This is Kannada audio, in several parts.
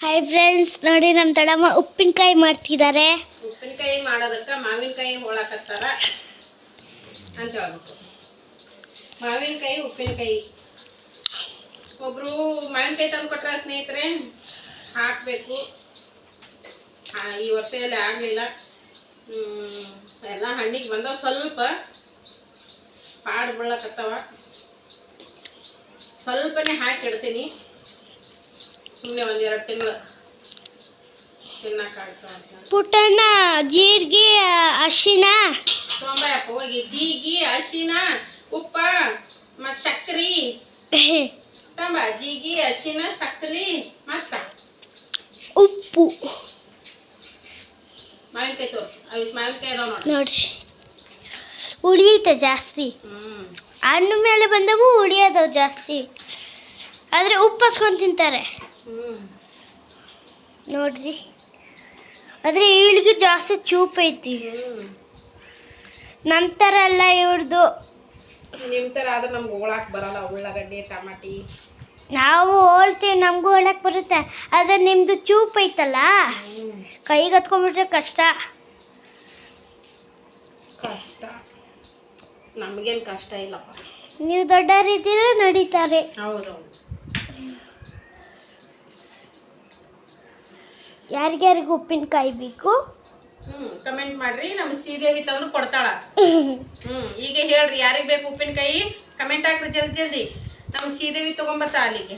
ಹಾಯ್ ಫ್ರೆಂಡ್ಸ್ ನೋಡಿ ನಮ್ಮ ತಡಮ್ಮ ಉಪ್ಪಿನಕಾಯಿ ಮಾಡ್ತಿದ್ದಾರೆ. ಉಪ್ಪಿನಕಾಯಿ ಮಾಡೋದಕ್ಕೆ ಮಾವಿನಕಾಯಿ ಹೋಳಾಕತ್ತಾರ ಅಂತ ಹೇಳ್ಬೇಕು. ಮಾವಿನಕಾಯಿ, ಉಪ್ಪಿನಕಾಯಿ. ಒಬ್ರು ಮಾವಿನಕಾಯಿ ತಂದು ಕೊಟ್ಟರೆ ಸ್ನೇಹಿತರೆ, ಹಾಕಬೇಕು. ಈ ವರ್ಷ ಎಲ್ಲ ಆಗಲಿಲ್ಲ. ಎಲ್ಲ ಹಣ್ಣಿಗೆ ಬಂದವು ಸ್ವಲ್ಪ ಪಾಡು ಬೀಳಕತ್ತವ. ಸ್ವಲ್ಪನೇ ಹಾಕಿಡ್ತೀನಿ ಸುಮ್ಮನೆ ಒಂದು ಎರಡು ತಿಂಗಳು ಪುಟ್ಟಣ್ಣ ಜೀರಿಗೆ ತೊಂಬಯಪ್ಪ ಹೋಗಿ. ಜೀಗಿ ಅರಿಶಿನ ಉಪ್ಪ ಮತ್ತು ಸಕ್ರಿ. ತಂಬ ಜೀಗಿ ಅರಿಶಿನ ಸಕ್ರಿ ಮತ್ತ? ಉಪ್ಪು. ಮಾವಿನಕಾಯಿ ತೋರಿಸಿ. ಅವಿಸ್ ಮಾವಿನಕಾಯಿ ಅದಾವ ನೋಡಿ. ನೋಡ್ರಿ. ಉಳಿಯುತ್ತೆ ಜಾಸ್ತಿ. ಹಣ್ಣು ಮೇಲೆ ಬಂದವು ಉಳಿಯೋದವು ಜಾಸ್ತಿ. ಆದರೆ ಉಪ್ಪು ಹಚ್ಕೊಂಡು ತಿಂತಾರೆ. ನೋಡ್ರಿ. ಆದರೆ ಈಳಿಗೆ ಜಾಸ್ತಿ ಚೂಪ್ ಐತಿ. ನಂತರ ಎಲ್ಲ ಇವ್ರದ್ದು ನಿಮ್ಮ ಥರ ಆದ್ರೆ ನಮ್ಗೆ ಹೋಳಾಕ್ ಬರಲ್ಲ ಉಳ್ಳಾಗಡ್ಡಿ ಟಮಾಟಿ. ನಾವು ಹೋಳ್ತೀವಿ ನಮಗೂ ಹೊಳಕ್ಕೆ ಬರುತ್ತೆ. ಆದರೆ ನಿಮ್ಮದು ಚೂಪ್ ಐತಲ್ಲ? ಕೈಗೆ ಹತ್ಕೊಂಡ್ಬಿಟ್ರೆ ಕಷ್ಟ. ಕಷ್ಟ. ನಮಗೇನು ಕಷ್ಟ ಇಲ್ಲಪ್ಪ. ನೀವು ದೊಡ್ಡವರಿದ್ದೀರ ನಡೀತಾರೆ? ಹೌದೌದು. ಯಾರಿಗ್ಯಾರಿಗೂ ಉಪ್ಪಿನಕಾಯಿ ಬೇಕು? ಕಮೆಂಟ್ ಮಾಡ್ರಿ ನಮ್ ಶ್ರೀದೇವಿ ತಂದು ಕೊಡ್ತಾಳ. ಹ್ಮ್. ಈಗ ಹೇಳ್ರಿ ಯಾರಿಗೆ ಬೇಕು ಉಪ್ಪಿನಕಾಯಿ? ಕಮೆಂಟ್ ಹಾಕ್ರಿ ಜಲ್ದಿ ಜಲ್ದಿ. ನಮ್ ಶ್ರೀದೇವಿ ತಗೊಂಬತ್ತ ಅಲ್ಲಿಗೆ.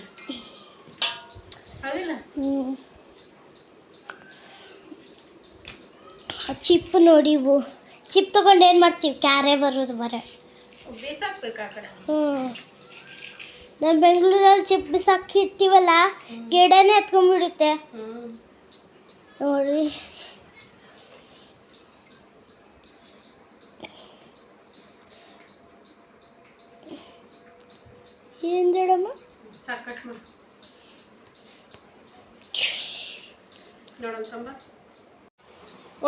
ಹೌದಿಲ್ಲ? ಚಿಪ್ ನೋಡಿ ಇವು. ಚಿಪ್ ತಗೊಂಡು ಏನು ಮಾಡ್ತೀವಿ? ಕ್ಯಾರೆ ಬರೋದು ಬರೇ. ಬೇಸಾಕ್ಬೇಕು ಆ ಕಡೆ. ಹ್ಞೂ ನಮ್ಮ ಬೆಂಗಳೂರಲ್ಲಿ ಚಿಪ್ ಬಿಸಾಕಿ ಇರ್ತೀವಲ್ಲ ಗಿಡನೇ ಎತ್ಕೊಂಡ್ಬಿಡುತ್ತೆ. ಹ್ಞೂ ನೋಡಿ. ಏನು ಜಡಮ್ಮ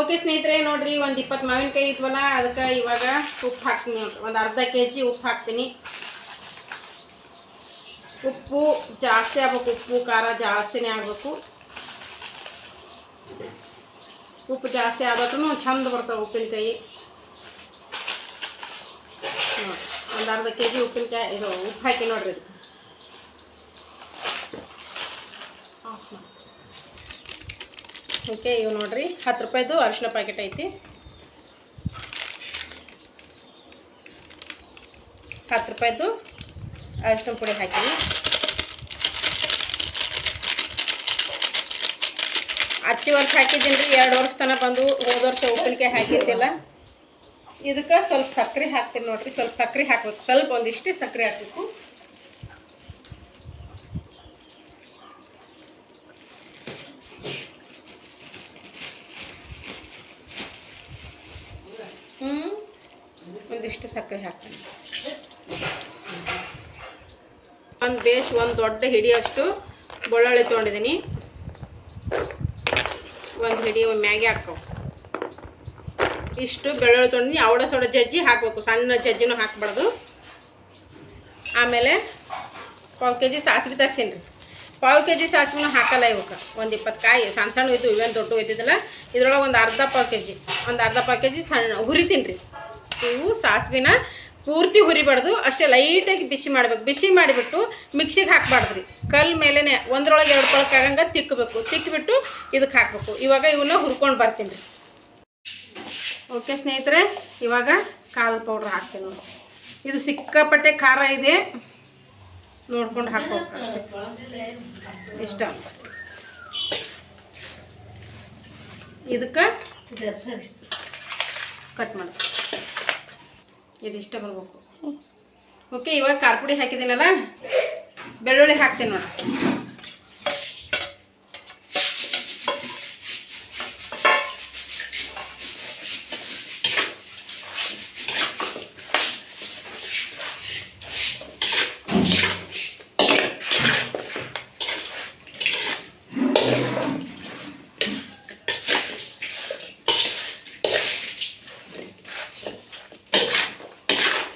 ಓಕೆ ಸ್ನೇಹಿತರೆ, ನೋಡ್ರಿ, ಒಂದು ಇಪ್ಪತ್ತು ಮಾವಿನಕಾಯಿ ಇದ್ವಲ್ಲ, ಅದಕ್ಕೆ ಇವಾಗ ಉಪ್ಪು ಹಾಕ್ತೀನಿ. ಒಂದು ಅರ್ಧ ಕೆ ಜಿ ಉಪ್ಪು ಹಾಕ್ತೀನಿ. ಉಪ್ಪು ಜಾಸ್ತಿ ಆಗ್ಬೇಕು, ಉಪ್ಪು, ಖಾರ ಜಾಸ್ತಿನೇ ಆಗಬೇಕು. ಉಪ್ಪು ಜಾಸ್ತಿ ಆದ್ರೂ ಚಂದ ಬರ್ತಾವೆ ಉಪ್ಪಿನಕಾಯಿ. ಒಂದು ಅರ್ಧ ಕೆ ಜಿ ಉಪ್ಪಿನಕಾಯಿ, ಇದು ಉಪ್ಪು ಹಾಕಿ ನೋಡ್ರಿ ಇದು. ಓಕೆ ಇವು ನೋಡ್ರಿ, ಹತ್ತು ರೂಪಾಯಿದು ಅರಿಶಿನ ಪ್ಯಾಕೆಟ್ ಐತಿ. ಹತ್ತು ರೂಪಾಯಿದು ಅರಿಶಿನ ಪುಡಿ ಹಾಕಿನಿ. ಹಚ್ಚಿ ವರ್ಷ ಹಾಕಿದ್ದೀನಿ ರೀ ಎರಡು ವರ್ಷ ತನಕ ಬಂದು ಹೋದ ವರ್ಷ ಉಪ್ಪಿನಕಾಯಿ ಹಾಕಿದ್ದಿಲ್ಲ ಇದಕ್ಕೆ ಸ್ವಲ್ಪ ಸಕ್ಕರೆ ಹಾಕ್ತೀನಿ ನೋಡ್ರಿ, ಸ್ವಲ್ಪ ಸಕ್ಕರೆ ಹಾಕ್ಬೇಕು. ಸ್ವಲ್ಪ ಒಂದಿಷ್ಟು ಸಕ್ಕರೆ ಹಾಕಬೇಕು. ಹ್ಞೂ ಒಂದಿಷ್ಟು ಸಕ್ಕರೆ ಹಾಕ್ತೀನಿ. ಒಂದು ಬೇಸ್ ಒಂದು ದೊಡ್ಡ ಹಿಡಿಯಷ್ಟು ಬೆಳ್ಳುಳ್ಳಿ ತೊಗೊಂಡಿದ್ದೀನಿ. ಒಂದು ಹಿಡಿ ಮ್ಯಾಗಿ ಹಾಕ್ಕೋ ಇಷ್ಟು ಬೆಳ್ಳುಳ್ಳಿ ತೊಗೊಂಡಿನಿ ಅವಡ ಸೋಡ ಜಜ್ಜಿ ಹಾಕಬೇಕು, ಸಣ್ಣ ಜಜ್ಜಿನೂ ಹಾಕ್ಬಾರ್ದು. ಆಮೇಲೆ ಪಾವು ಕೆ ಜಿ ಸಾಸಿವೆ ತರ್ಸೀನಿ ರೀ ಪಾವು ಕೆ ಜಿ ಸಾಸಿವೆನೂ ಹಾಕಲ್ಲ ಇವಕ್ಕೆ ಒಂದು ಇಪ್ಪತ್ತು ಕಾಯಿ ಸಣ್ಣ ಸಣ್ಣ ಇದ್ದು ಇವೇನು ದೊಡ್ಡ ಇದ್ದಿದ್ದಿಲ್ಲ. ಇದ್ರೊಳಗೆ ಒಂದು ಅರ್ಧ ಪಾವು ಕೆ ಜಿ ಒಂದು ಅರ್ಧ ಪಾವು ಕೆ ಜಿ ಸಣ್ಣ ಹುರಿತೀನಿ ರೀ ಇವು ಸಾಸಿವೆನ ಪೂರ್ತಿ ಹುರಿಬಾರ್ದು ಅಷ್ಟೇ ಲೈಟಾಗಿ ಬಿಸಿ ಮಾಡ್ಬೇಕು. ಬಿಸಿ ಮಾಡಿಬಿಟ್ಟು ಮಿಕ್ಸಿಗೆ ಹಾಕ್ಬಾರ್ದು ರೀ ಕಲ್ ಮೇಲೇ ಒಂದ್ರೊಳಗೆ ಎರಡು ಕೊಳಕ್ಕೆ ಆಗಂಗೆ ತಿಕ್ಕಬೇಕು ತಿಕ್ಕಿಬಿಟ್ಟು ಇದಕ್ಕೆ ಹಾಕಬೇಕು. ಇವಾಗ ಇವನ್ನ ಹುರ್ಕೊಂಡು ಬರ್ತೀನಿ. ರೀ ಓಕೆ ಸ್ನೇಹಿತರೆ ಇವಾಗ ಕಾಲು ಪೌಡ್ರ್ ಹಾಕ್ತೀನಿ ನೋಡಿ. ಇದು ಸಿಕ್ಕಾಪಟ್ಟೆ ಖಾರ ಇದೆ. ನೋಡ್ಕೊಂಡು ಹಾಕಬೇಕು ಇಷ್ಟ. ಇದಕ್ಕೆ ಕಟ್ ಮಾಡಿ. ಇದಿಷ್ಟ ಬರ್ಬೇಕು. ಓಕೆ ಇವಾಗ ಖಾರ ಪುಡಿ ಹಾಕಿದ್ದೀನಲ್ಲ? ಬೆಳ್ಳುಳ್ಳಿ ಹಾಕ್ತೀನಿ ನೋಡಿ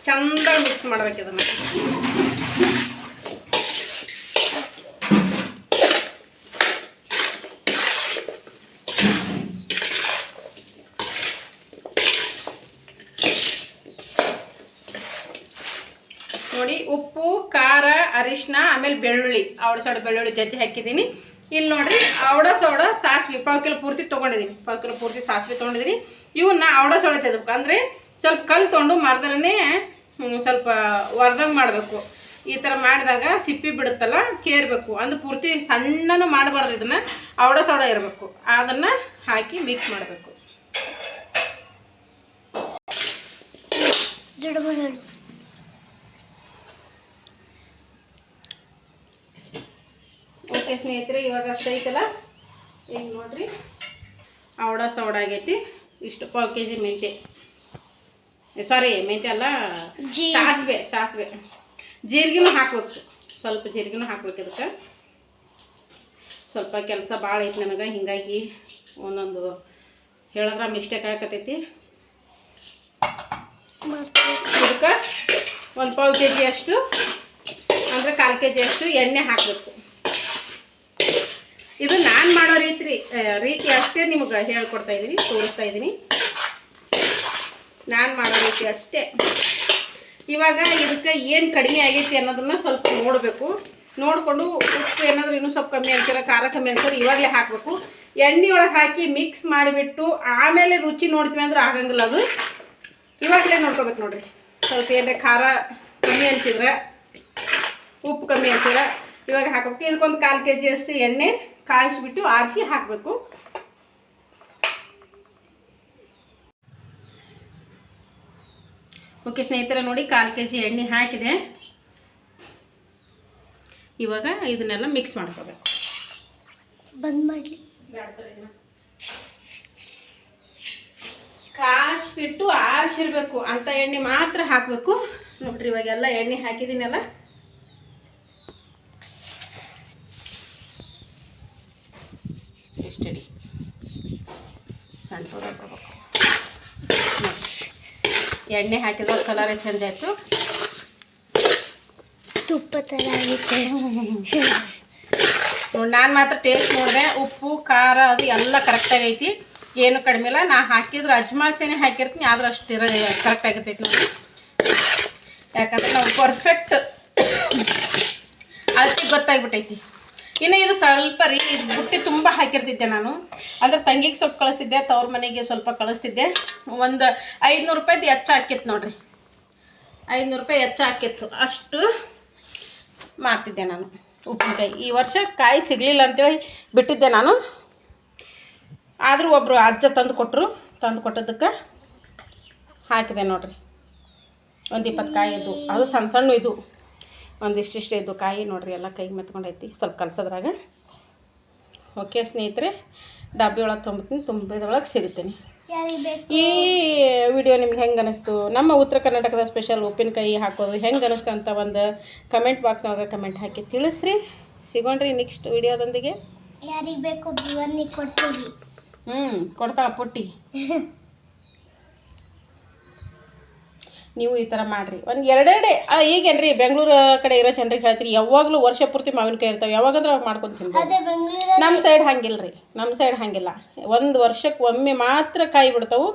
ಚಂದ ಮಿಕ್ಸ್ ಮಾಡ್ಬೇಕು ಇದನ್ನ ನೋಡಿ, ಉಪ್ಪು, ಖಾರ ಅರಿಶಿನ ಆಮೇಲೆ ಬೆಳ್ಳುಳ್ಳಿ. ಅವಡ ಸೋಡ ಬೆಳ್ಳುಳ್ಳಿ ಜಜ್ಜಿ ಹಾಕಿದ್ದೀನಿ. ಇಲ್ಲಿ ನೋಡ್ರಿ, ಅವಡ ಸೋಡ ಸಾಸಿವೆ, ಪಾವು ಕಿಲೋ ಪೂರ್ತಿ ತೊಗೊಂಡಿದ್ದೀನಿ ಪಾವು ಕಿಲೋ ಪೂರ್ತಿ ಸಾಸಿವೆ ತೊಗೊಂಡಿದ್ದೀನಿ ಇವನ್ನ ಅವಡ ಸೋಡ ಜಜ್ಬೇಕು ಅಂದರೆ ಸ್ವಲ್ಪ ಕಲ್ಲು ತೊಗೊಂಡು ಮರದಲ್ಲೇ ಸ್ವಲ್ಪ ಒರ್ದಂಗೆ ಮಾಡಬೇಕು. ಈ ಥರ ಮಾಡಿದಾಗ ಸಿಪ್ಪಿ ಬಿಡುತ್ತಲ್ಲ ಕೇರಬೇಕು. ಅಂದ್ರೆ ಪೂರ್ತಿ ಸಣ್ಣನೂ ಮಾಡಬಾರ್ದು ಇದನ್ನು ಅವಡ ಸೌಡ ಇರಬೇಕು. ಅದನ್ನು ಹಾಕಿ ಮಿಕ್ಸ್ ಮಾಡಬೇಕು. ಓಕೆ ಸ್ನೇಹಿತರೆ ಇವಾಗ ಅಷ್ಟು ಐತಲ್ಲ? ಈಗ ನೋಡ್ರಿ. ಅವಡ ಸೌಡ ಆಗೈತಿ. ಇಷ್ಟು ಪಾವು ಕೆ ಜಿ ಮೆಂತೆ ಸಾರಿ ಮೆಂತ್ಯ ಅಲ್ಲ ಸಾಸಿವೆ ಸಾಸಿವೆ. ಜೀರಿಗೆನೂ ಹಾಕ್ಬೇಕು. ಸ್ವಲ್ಪ ಜೀರಿಗೆನೂ ಹಾಕ್ಬೇಕು ಇದಕ್ಕೆ. ಸ್ವಲ್ಪ ಕೆಲಸ ಭಾಳ ಐತಿ ನನಗೆ ಹಿಂಗಾಗಿ ಒಂದೊಂದು ಹೇಳಿದ್ರೆ ಮಿಸ್ಟೇಕ್ ಆಗಕತ್ತೈತಿ. ಇದಕ್ಕೆ ಒಂದು ಪಾವು ಕೆ ಜಿ ಅಷ್ಟು ಅಂದರೆ ಕಾಲು ಕೆ ಜಿ ಅಷ್ಟು ಎಣ್ಣೆ ಹಾಕಬೇಕು. ಇದು ನಾನು ಮಾಡೋ ರೀತಿ ರೀತಿ ಅಷ್ಟೇ ನಿಮಗೆ ಹೇಳ್ಕೊಡ್ತಾ ಇದ್ದೀನಿ ತೋರಿಸ್ತಾ ಇದ್ದೀನಿ ನಾನು ಮಾಡೋ ರೀತಿ ಅಷ್ಟೇ. ಇವಾಗ ಇದಕ್ಕೆ ಏನು ಕಡಿಮೆ ಆಗೈತಿ ಅನ್ನೋದನ್ನ ಸ್ವಲ್ಪ ನೋಡಬೇಕು. ನೋಡಿಕೊಂಡು ಉಪ್ಪು ಏನಾದರೂ ಇನ್ನೂ ಸ್ವಲ್ಪ ಕಮ್ಮಿ ಅಂತೀರ, ಖಾರ ಕಮ್ಮಿ ಅಂತಾರೆ, ಇವಾಗಲೇ ಹಾಕಬೇಕು. ಎಣ್ಣೆ ಹಾಕಿ ಮಿಕ್ಸ್ ಮಾಡಿಬಿಟ್ಟು ಆಮೇಲೆ ರುಚಿ ನೋಡ್ತೀವಿ ಅಂದ್ರೆ ಆಗಂಗಿಲ್ಲ ಅದು. ಇವಾಗಲೇ ನೋಡ್ಕೋಬೇಕು ನೋಡಿರಿ. ಸ್ವಲ್ಪ ಏನೇ ಖಾರ ಕಮ್ಮಿ ಅನ್ಸಿದ್ರೆ ಉಪ್ಪು ಕಮ್ಮಿ ಅಂತೀರ ಇವಾಗ ಹಾಕಬೇಕು. ಇದಕ್ಕೊಂದು ಕಾಲು ಕೆ ಜಿ ಅಷ್ಟು ಎಣ್ಣೆ ಕಾಯಿಸಿಬಿಟ್ಟು ಆರಿಸಿ ಹಾಕಬೇಕು. ಓಕೆ ಸ್ನೇಹಿತರೆ ನೋಡಿ ಕಾಲು ಕೆ ಜಿ ಎಣ್ಣೆ ಹಾಕಿದೆ. ಇವಾಗ ಇದನ್ನೆಲ್ಲ ಮಿಕ್ಸ್ ಮಾಡ್ಕೋಬೇಕು. ಬಂದ್ ಮಾಡ್ಲಿ. ಕಾಯಿಸ್ಬಿಟ್ಟು ಆರಿಸಿರ್ಬೇಕು. ಅಂತ ಎಣ್ಣೆ ಮಾತ್ರ ಹಾಕಬೇಕು. ನೋಡ್ರಿ ಇವಾಗೆಲ್ಲ ಎಣ್ಣೆ ಹಾಕಿದ್ದೀನಲ್ಲ ಎಷ್ಟಡಿ ಸಣ್ಣ ಪೌಡರ್ ಕೊಡ್ಬೇಕು. ಎಣ್ಣೆ ಹಾಕಿದ್ರೆ ಕಲರೇ ಚೇಂಜ್ ಆಯಿತು. ತುಪ್ಪ ಥರ ನಾನು ಮಾತ್ರ ಟೇಸ್ಟ್ ನೋಡಿದೆ. ಉಪ್ಪು ಖಾರ ಅದು ಎಲ್ಲ ಕರೆಕ್ಟಾಗಿ ಐತಿ. ಏನು ಕಡಿಮೆ ಇಲ್ಲ. ನಾ ಹಾಕಿದ್ರೆ ಅಜ್ಮಾಸೆನೆ ಹಾಕಿರ್ತೀನಿ. ಆದ್ರೆ ಅಷ್ಟು ಇರ ಕರೆಕ್ಟ್ ಆಗಿರ್ತೈತಿ ನೋಡಿ. ಯಾಕಂದ್ರೆ ನಾವು ಪರ್ಫೆಕ್ಟ್ ಅಳತೆ ಗೊತ್ತಾಗ್ಬಿಟ್ಟೈತಿ. ಇನ್ನು ಇದು ಸ್ವಲ್ಪ ರೀ, ಇದು ಬುಟ್ಟಿ ತುಂಬ ಹಾಕಿರ್ತಿದ್ದೆ ನಾನು. ಅಂದ್ರೆ ತಂಗಿಗೆ ಸ್ವಲ್ಪ ಕಳಿಸ್ತಿದ್ದೆ ತವ್ರ ಮನೆಗೆ ಸ್ವಲ್ಪ ಕಳಿಸ್ತಿದ್ದೆ. ಒಂದು ಐದುನೂರು ರೂಪಾಯ್ದು ಹೆಚ್ಚು ಹಾಕಿತ್ತು ನೋಡ್ರಿ. ಐದುನೂರು ರೂಪಾಯಿ ಹೆಚ್ಚು ಹಾಕಿತ್ತು. ಅಷ್ಟು ಮಾಡ್ತಿದ್ದೆ ನಾನು ಉಪ್ಪಿನಕಾಯಿ. ಈ ವರ್ಷ ಕಾಯಿ ಸಿಗಲಿಲ್ಲ ಅಂತೇಳಿ ಬಿಟ್ಟಿದ್ದೆ ನಾನು. ಆದರೂ ಒಬ್ಬರು ಅಜ್ಜ ತಂದು ಕೊಟ್ಟರು ತಂದು ಕೊಟ್ಟದಕ್ಕೆ ಹಾಕಿದೆ ನೋಡ್ರಿ. ಒಂದು ಇಪ್ಪತ್ತು ಕಾಯಿ ಇದು ಅದು ಸಣ್ಣ ಸಣ್ಣ ಇದು. ಒಂದಿಷ್ಟಿಷ್ಟು ಇದು ಕಾಯಿ ನೋಡಿರಿ ಎಲ್ಲ ಕೈಗೆ ಮೆತ್ಕೊಂಡೈತಿ ಸ್ವಲ್ಪ ಕಲ್ಸೋದ್ರಾಗ. ಓಕೆ ಸ್ನೇಹಿತರೆ ಡಬ್ಬಿ ಒಳಗೆ ತುಂಬ್ತೀನಿ ತುಂಬಿದ್ರೊಳಗೆ ಸಿಗುತ್ತೀನಿ ಈ ವಿಡಿಯೋ ನಿಮ್ಗೆ ಹೆಂಗೆ ಅನಿಸ್ತು? ನಮ್ಮ ಉತ್ತರ ಕರ್ನಾಟಕದ ಸ್ಪೆಷಲ್ ಉಪ್ಪಿನಕಾಯಿ ಹಾಕೋದು ಹೆಂಗೆ ಅನಿಸ್ತು ಅಂತ ಒಂದು ಕಮೆಂಟ್ ಬಾಕ್ಸ್ನೊಳಗೆ ಕಮೆಂಟ್ ಹಾಕಿ ತಿಳಿಸ್ರಿ. ಸಿಗೋಣ್ರಿ ನೆಕ್ಸ್ಟ್ ವಿಡಿಯೋದೊಂದಿಗೆ. ಯಾರಿಗೆ ಬೇಕು? ಬನ್ನಿ ಕೊಡ್ತೀವಿ. ಹ್ಞೂ ಕೊಡ್ತಾಳ ಪುಟ್ಟಿ. ನೀವು ಈ ಥರ ಮಾಡಿರಿ. ಒಂದು ಎರಡೆರಡೆ ಈಗೇನ್ರಿ ಬೆಂಗಳೂರು ಕಡೆ ಇರೋ ಜನರಿಗೆ ಹೇಳ್ತೀರಿ ಯಾವಾಗಲೂ ವರ್ಷ ಪೂರ್ತಿ ಮಾವಿನಕಾಯಿ ಇರ್ತಾವೆ ಯಾವಾಗಂದ್ರೆ ಅವಾಗ ಬೆಂಗಳೂರಲ್ಲಿ ನಮ್ಮ ಸೈಡ್ ಹಂಗಿಲ್ಲ ರೀ ನಮ್ಮ ಸೈಡ್ ಹಂಗಿಲ್ಲ. ಒಂದು ವರ್ಷಕ್ಕೆ ಒಮ್ಮೆ ಮಾತ್ರ ಕಾಯಿ ಬಿಡ್ತಾವೆ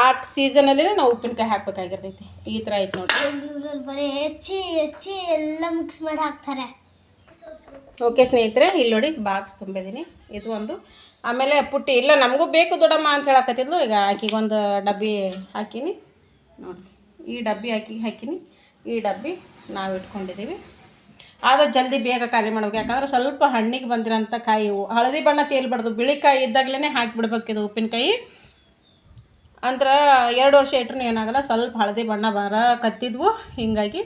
ಆ ಸೀಸನಲ್ಲೇ ನಾವು ಉಪ್ಪಿನಕಾಯಿ ಹಾಕ್ಬೇಕಾಗಿರ್ತೈತಿ. ಈ ಥರ ಐತೆ ನೋಡಿ ಬೆಂಗಳೂರಲ್ಲಿ ಬರೀ ಹೆಚ್ಚಿ ಹೆಚ್ಚಿ ಎಲ್ಲ ಮಿಕ್ಸ್ ಮಾಡಿ ಹಾಕ್ತಾರೆ. ಓಕೆ ಸ್ನೇಹಿತರೆ ಇಲ್ಲಿ ನೋಡಿ ಬಾಕ್ಸ್ ತುಂಬಿದ್ದೀನಿ ಇದು ಒಂದು ಆಮೇಲೆ ಪುಟ್ಟಿ ಇಲ್ಲ ನಮಗೂ ಬೇಕು ದೊಡ್ಡಮ್ಮ ಅಂತ ಹೇಳಕತ್ತಿದ್ಲು ಈಗ ಆಕಿಗೊಂದು ಡಬ್ಬಿ ಹಾಕೀನಿ. ನೋಡಿ ಈ ಡಬ್ಬಿ ಹಾಕಿ ಹಾಕಿನಿ. ಈ ಡಬ್ಬಿ ನಾವು ಇಟ್ಕೊಂಡಿದ್ದೀವಿ ಆದ್ರೆ ಜಲ್ದಿ ಬೇಗ ಖಾಲಿ ಮಾಡ್ಬೇಕು. ಯಾಕಂದ್ರೆ ಸ್ವಲ್ಪ ಹಣ್ಣಿಗೆ ಬಂದಿರೋಂಥ ಕಾಯಿ, ಹಳದಿ ಬಣ್ಣ ತೇಲ್ಬಾರ್ದು. ಬಿಳಿ ಕಾಯಿ ಇದ್ದಾಗಲೇ ಹಾಕಿಬಿಡ್ಬೇಕು ಇದು ಉಪ್ಪಿನಕಾಯಿ. ಅಂದ್ರೆ ಎರಡು ವರ್ಷ ಇಟ್ರೂ ಏನಾಗಲ್ಲ, ಸ್ವಲ್ಪ ಹಳದಿ ಬಣ್ಣ ಬರ ಕತ್ತಿದ್ವು. ಹೀಗಾಗಿ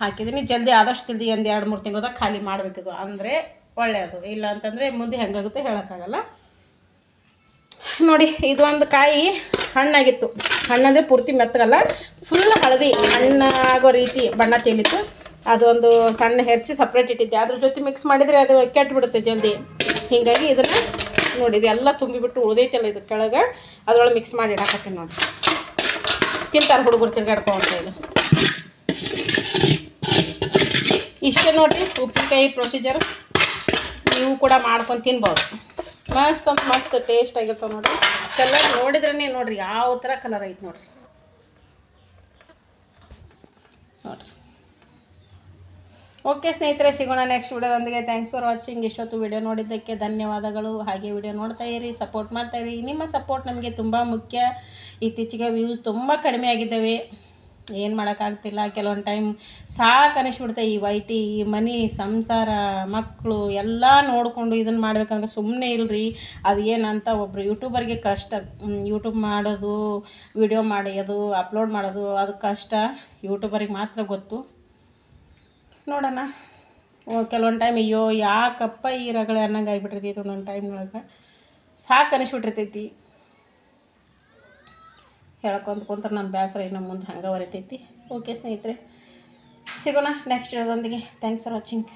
ಹಾಕಿದ್ದೀನಿ ಜಲ್ದಿ ಆದಷ್ಟು ಜಲ್ದಿ ಒಂದು ಎರಡು ಮೂರು ತಿಂಗಳದಾಗ ಖಾಲಿ ಮಾಡಬೇಕಿದು. ಅಂದರೆ ಒಳ್ಳೆಯದು ಇಲ್ಲ ಅಂತಂದರೆ ಮುಂದೆ ಹೆಂಗಾಗುತ್ತೆ ಹೇಳೋಕ್ಕಾಗಲ್ಲ. ನೋಡಿ ಇದು ಒಂದು ಕಾಯಿ ಹಣ್ಣಾಗಿತ್ತು. ಹಣ್ಣಂದರೆ ಪೂರ್ತಿ ಮೆತ್ತಗಲ್ಲ. ಫುಲ್ ಹಳದಿ ಹಣ್ಣಾಗೋ ರೀತಿ ಬಣ್ಣ ತೇಲಿತ್ತು. ಅದೊಂದು ಸಣ್ಣ ಹೆರ್ಚಿ ಸಪ್ರೇಟ್ ಇಟ್ಟಿದ್ದೆ. ಅದ್ರ ಜೊತೆ ಮಿಕ್ಸ್ ಮಾಡಿದರೆ ಅದು ಕೆಟ್ಟುಬಿಡುತ್ತೆ ಜಲ್ದಿ. ಹೀಗಾಗಿ ಇದನ್ನು ನೋಡಿ, ಇದೆಲ್ಲ ತುಂಬಿಬಿಟ್ಟು ಉಳ್ದೈತಲ್ಲ ಇದು ಕೆಳಗೆ. ಅದ್ರೊಳಗೆ ಮಿಕ್ಸ್ ಮಾಡಿ ಇಡಾಕತ್ತೀನಿ ನೋಡಿ. ತಿಂತಾರೆ ಹುಡುಗರು ತಿರ್ಗಾಡ್ಕೊಂತ ಇದು ಇಷ್ಟೇ ನೋಡಿರಿ ಉಪ್ಪಿನಕಾಯಿ ಪ್ರೊಸೀಜರ್ ನೀವು ಕೂಡ ಮಾಡ್ಕೊಂಡು ತಿನ್ಬೋದು. ಮಸ್ತ್ ಅಂತ ಮಸ್ತ್ ಟೇಸ್ಟ್ ಆಗಿರ್ತಾವೆ ನೋಡ್ರಿ. ಕಲರ್ ನೋಡಿದ್ರೇ ನೋಡ್ರಿ ಯಾವ ಥರ ಕಲರ್ ಐತಿ ನೋಡ್ರಿ. ಓಕೆ ಸ್ನೇಹಿತರೆ, ಸಿಗೋಣ ನೆಕ್ಸ್ಟ್ ವಿಡಿಯೋದೊಂದಿಗೆ ಥ್ಯಾಂಕ್ಸ್ ಫಾರ್ ವಾಚಿಂಗ್ ಇಷ್ಟೊತ್ತು ವಿಡಿಯೋ ನೋಡಿದ್ದಕ್ಕೆ ಧನ್ಯವಾದಗಳು. ಹಾಗೆ ವಿಡಿಯೋ ನೋಡ್ತಾ ಇರಿ ಸಪೋರ್ಟ್ ಮಾಡ್ತಾ ಇರಿ. ನಿಮ್ಮ ಸಪೋರ್ಟ್ ನಮಗೆ ತುಂಬ ಮುಖ್ಯ. ಇತ್ತೀಚೆಗೆ ವ್ಯೂಸ್ ತುಂಬ ಕಡಿಮೆ ಆಗಿದ್ದಾವೆ. ಏನು ಮಾಡೋಕ್ಕಾಗ್ತಿಲ್ಲ. ಕೆಲವೊಂದು ಟೈಮ್ ಸಾಕು ಅನಿಸ್ಬಿಡುತ್ತೆ ಈ ವೈಟಿ, ಈ ಮನೆ, ಸಂಸಾರ ಮಕ್ಕಳು ಎಲ್ಲ ನೋಡಿಕೊಂಡು ಇದನ್ನು ಮಾಡ್ಬೇಕಂದ್ರೆ ಸುಮ್ಮನೆ ಇಲ್ಲರಿ ಅದು ಏನಂತ ಒಬ್ಬರು ಯೂಟ್ಯೂಬರ್ಗೆ ಕಷ್ಟ. ಯೂಟ್ಯೂಬ್ ಮಾಡೋದು, ವಿಡಿಯೋ ಮಾಡೋದು ಅಪ್ಲೋಡ್ ಮಾಡೋದು ಅದು ಕಷ್ಟ. ಯೂಟ್ಯೂಬರಿಗೆ ಮಾತ್ರ ಗೊತ್ತು. ನೋಡೋಣ. ಕೆಲವೊಂದು ಟೈಮ್ ಅಯ್ಯೋ, ಯಾಕಪ್ಪ ಈ ರಗಳೆ ಅನ್ನಂಗೆ ಆಗಿಬಿಟ್ಟಿರ್ತೈತಿ ಒಂದೊಂದು ಟೈಮ್ನೊಳಗೆ. ಸಾಕು ಅನಿಸ್ಬಿಟ್ಟಿರ್ತೈತಿ. ಹೇಳ್ಕೊಂತ ಕುಂತ್ರೆ ನನ್ನ ಬೇಸರ ಇನ್ನು ಮುಂದೆ ಹಂಗೆ ಹೊರಿತೈತಿ ಓಕೆ ಸ್ನೇಹಿತರೆ, ಸಿಗೋಣ ನೆಕ್ಸ್ಟ್ ಇರೋದೊಂದಿಗೆ ಥ್ಯಾಂಕ್ಸ್ ಫಾರ್ ವಾಚಿಂಗ್